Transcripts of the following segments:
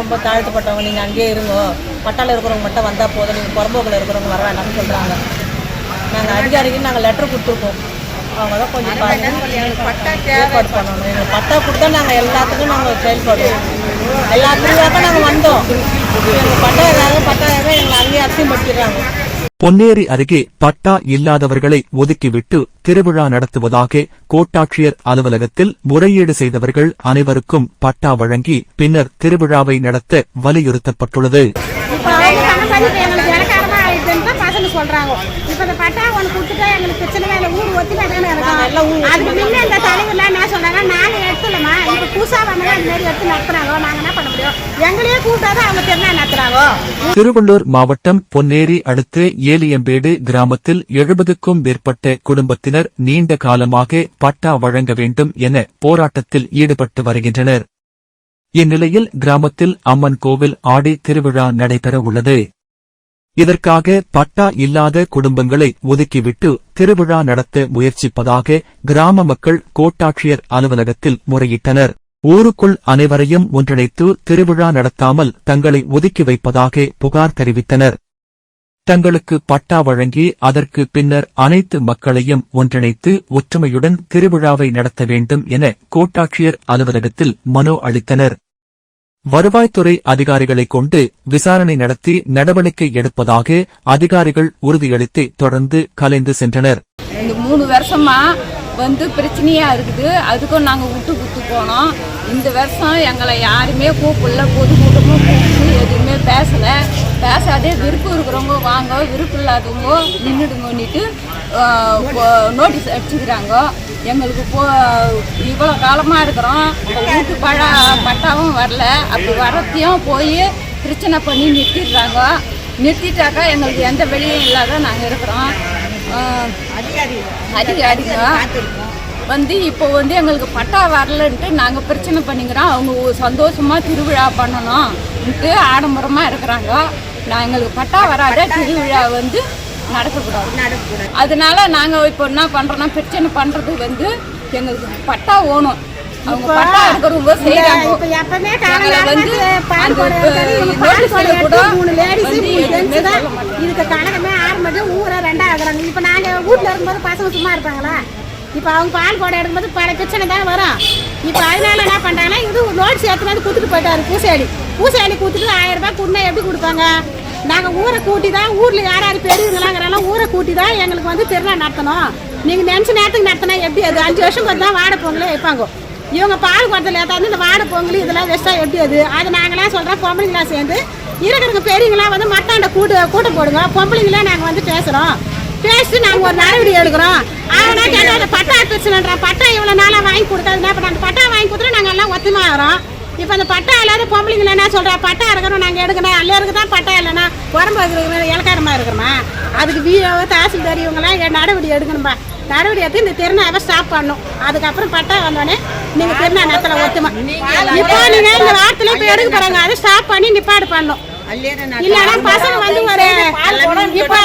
ரொம்ப தாழ்த்தப்பட்டவங்க நீங்கள் அங்கேயே இருங்கோ. பட்டால இருக்கிறவங்க மட்டும் வந்தால் போதும். நீங்கள் புறம்போக்கில் இருக்கிறவங்க வர வேண்டாம்னு சொல்கிறாங்க நாங்கள் அதிகாரிக்கு நாங்கள் லெட்டர் கொடுத்துருக்கோம். அவங்க தான் கொஞ்சம் ஏற்பாடு பண்ணணும். எங்களுக்கு பட்டா கொடுத்தா நாங்கள் எல்லாத்துக்கும் நாங்கள் செயல்படுவோம் எல்லாத்துக்கும் நாங்கள் வந்தோம். எங்கள் பட்டா ஏதாவது பட்டா ஏதாவது எங்களை அங்கேயே அசிங்கப்படுத்திடுறாங்க. பொன்னேரி அருகே பட்டா இல்லாதவர்களை ஒதுக்கிவிட்டு திருவிழா நடத்துவதாக கோட்டாட்சியர் அலுவலகத்தில் முறையீடு செய்தவர்கள் அனைவருக்கும் பட்டா வழங்கி பின்னர் திருவிழாவை நடத்த வலியுறுத்தப்பட்டுள்ளது. இந்த பட்டா ஒன்று கொடுத்துட்டா எங்களுக்கு பிரச்சனை இல்லை. ஊர் ஒத்திமே தானே இருக்கும். அதுக்கு முன்ன இந்த தலைவர்லாம் என்ன சொல்றாங்க நாங்கள் எடுத்துலமா இப்போ புதுசாக வந்தவங்க இந்த மாதிரி எடுத்து நடத்துறாங்க நாங்கள் என்ன பண்ண முடியும்? எங்களையே கூப்பிட்டாதான் அவங்க திருநா நடத்துறாங்க திருவள்ளூர் மாவட்டம் பொன்னேரி அடுத்த ஏலியம்பேடு கிராமத்தில் எழுபதுக்கும் மேற்பட்ட குடும்பத்தினர் நீண்ட காலமாக பட்டா வழங்க வேண்டும் என போராட்டத்தில் ஈடுபட்டு வருகின்றனர். இந்நிலையில் கிராமத்தில் அம்மன் கோவில் ஆடி திருவிழா நடைபெற உள்ளது. இதற்காக பட்டா இல்லாத குடும்பங்களை ஒதுக்கிவிட்டு திருவிழா நடத்த முயற்சிப்பதாக கிராம மக்கள் கோட்டாட்சியர் அலுவலகத்தில் முறையிட்டனர். ஊருக்குள் அனைவரையும் ஒன்றிணைத்து திருவிழா நடத்தாமல் தங்களை ஒதுக்கி வைப்பதாக புகார் தெரிவித்தனர். தங்களுக்கு பட்டா வழங்கி அதற்கு பின்னர் அனைத்து மக்களையும் ஒன்றிணைத்து ஒற்றுமையுடன் திருவிழாவை நடத்த வேண்டும் என கோட்டாட்சியர் அலுவலகத்தில் மனு அளித்தனர். வருவாய்த்துறை அதிகாரிகளை கொண்டு விசாரணை நடத்தி நடவடிக்கை எடுப்பதாக அதிகாரிகள் உறுதியளித்து தொடர்ந்து கலைந்து சென்றனர். இந்த மூணு வருஷமா வந்து பிரச்சனையா இருக்குது. அதுக்கும் நாங்கள் விட்டு குத்து போனோம். இந்த வருஷம் எங்களை யாருமே கூப்பிடல. பொதுக்கூட்டமும் கூப்பிட்டு எதுவுமே பேசலை. பேசாதே விருப்பம் இருக்கிறவங்க வாங்க. விருப்பம் இல்லாதவங்க நின்றுடுங்கன்னுட்டு நோட்டீஸ் அடிச்சுக்கிறாங்க. எங்களுக்கு போ இவ்வளோ காலமாக இருக்கிறோம். வீட்டு பழ பட்டாவும் வரல. அப்படி வரத்தையும் போய் பிரச்சனை பண்ணி நிறுத்திடுறாங்க. நிறுத்திட்டாக்கா எங்களுக்கு எந்த வெளியும் இல்லாத நாங்கள் இருக்கிறோம். ஆஹ் அதிகாரிங்க வந்து இப்போ வந்து எங்களுக்கு பட்டா வரலன்ட்டு நாங்கள் பிரச்சனை பண்ணிக்கிறோம். அவங்க ஒரு திருவிழா பண்ணணும்ன்ட்டு ஆடம்பரமாக இருக்கிறாங்க. நான் எங்களுக்கு பட்டா வராத திருவிழா வந்து நடக்கக்கூடாது. அதனால நாங்கள் இப்போ என்ன பண்ணுறோன்னா பிரச்சனை பண்ணுறது வந்து எங்களுக்கு பட்டா ஓணும். அவங்க பட்டா இருக்கிறவங்க செய்கிறாங்க வந்து கூட மூணு லேடிஸ் மூணு. இதுக்கு கணக்கமே ஆறு மட்டும் ஊரை ரெண்டா ஆகுறாங்க இப்போ நாங்கள் வீட்டில் இருக்கும்போது பசங்க சும்மா இருப்பாங்களா? இப்போ அவங்க பால் குடம் எடுக்கும்போது பல பிரச்சனை தான் வரும். இப்போ அதனால என்ன பண்ணுறாங்கன்னா இது நோட்ஸ் வந்து கொடுத்துட்டு போயிட்டாரு பூசாடி பூசாடி கொடுத்துட்டு ஆயிரம் ரூபாய் கொடுனா எப்படி கொடுப்பாங்க? நாங்கள் ஊரை கூட்டி தான் ஊரில் யார் யார் பெரியவங்களாங்கிறலாம் ஊரை கூட்டி தான் எங்களுக்கு வந்து திருவிழா நடத்தணும். நீங்கள் நினச்ச நேரத்துக்கு நடத்தினா எப்படி அது? அஞ்சு வருஷம் பார்த்து தான் வாடை பொங்கலே வைப்பாங்க. இவங்க பால் குடத்தில் ஏற்றாந்து இந்த வாட பொங்கல் இதெல்லாம் வச்சா எப்படி அது? அது நாங்களாம் சொல்கிறோம் பொம்பளைங்களாம் சேர்ந்து இருக்கிறவங்க பெரியவங்களாம் வந்து மத்தாண்ட கூட்டு கூட்டம் போடுங்க. பொம்பளைங்களாம் நாங்கள் வந்து பேசுகிறோம் பேசிட்டு நாங்கள் ஒரு நடவடிக்கை எடுக்கிறோம். அவனா கேட்டால் அந்த பட்டா பிரச்சனைன்றான் பட்டா இவ்வளோ நாளாக வாங்கி கொடுத்தா என்ன பண்ண அந்த பட்டா வாங்கி கொடுத்துட்டு நாங்கள் எல்லாம் ஒத்துமா ஆகிறோம் இப்போ அந்த பட்டா இல்லாத பொம்பளைங்கள என்ன சொல்கிறா பட்டா இருக்கிறோம் நாங்கள் எடுக்கணும். எல்லாருக்கு தான் பட்டா இல்லைன்னா உடம்பு இருக்கிற இலக்காரமாக இருக்கிறோமா அதுக்கு விஓ தாசில்தார் இவங்கெல்லாம் நடவடிக்கை எடுக்கணும்பா. நடவடிக்கை எடுத்து இந்த திருநாவை ஸ்டாப் பண்ணும் அதுக்கப்புறம் பட்டா வந்தோடனே நீங்க திருநா நேரத்தில் ஒத்துமா. இப்போ நீங்க இந்த வாரத்துல இப்போ எடுக்க போறாங்க. அதை ஸ்டாப் பண்ணி நிப்பாடு பண்ணும் இல்லைன்னா பசங்க வந்து ஒரு இப்போ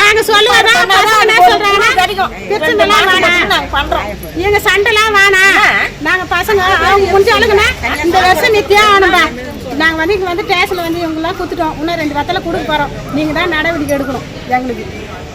நாங்க சொல்லுவோம் பசங்க என்ன சொல்றாங்கன்னா பிரச்சனைலாம் வேணாம். எங்க சண்டைலாம் வேணாம். நாங்க பசங்க அவங்க முடிஞ்ச அளவுக்குன்னா இந்த வருஷம் நித்தியா நாங்க வந்து இங்க வந்து ஸ்டேஷன்ல வந்து இவங்கெல்லாம் கொடுத்துட்டோம். இன்னும் ரெண்டு வத்தலை கொடுக்க போறோம். நீங்க தான் நடவடிக்கை எடுக்கணும். எங்களுக்கு.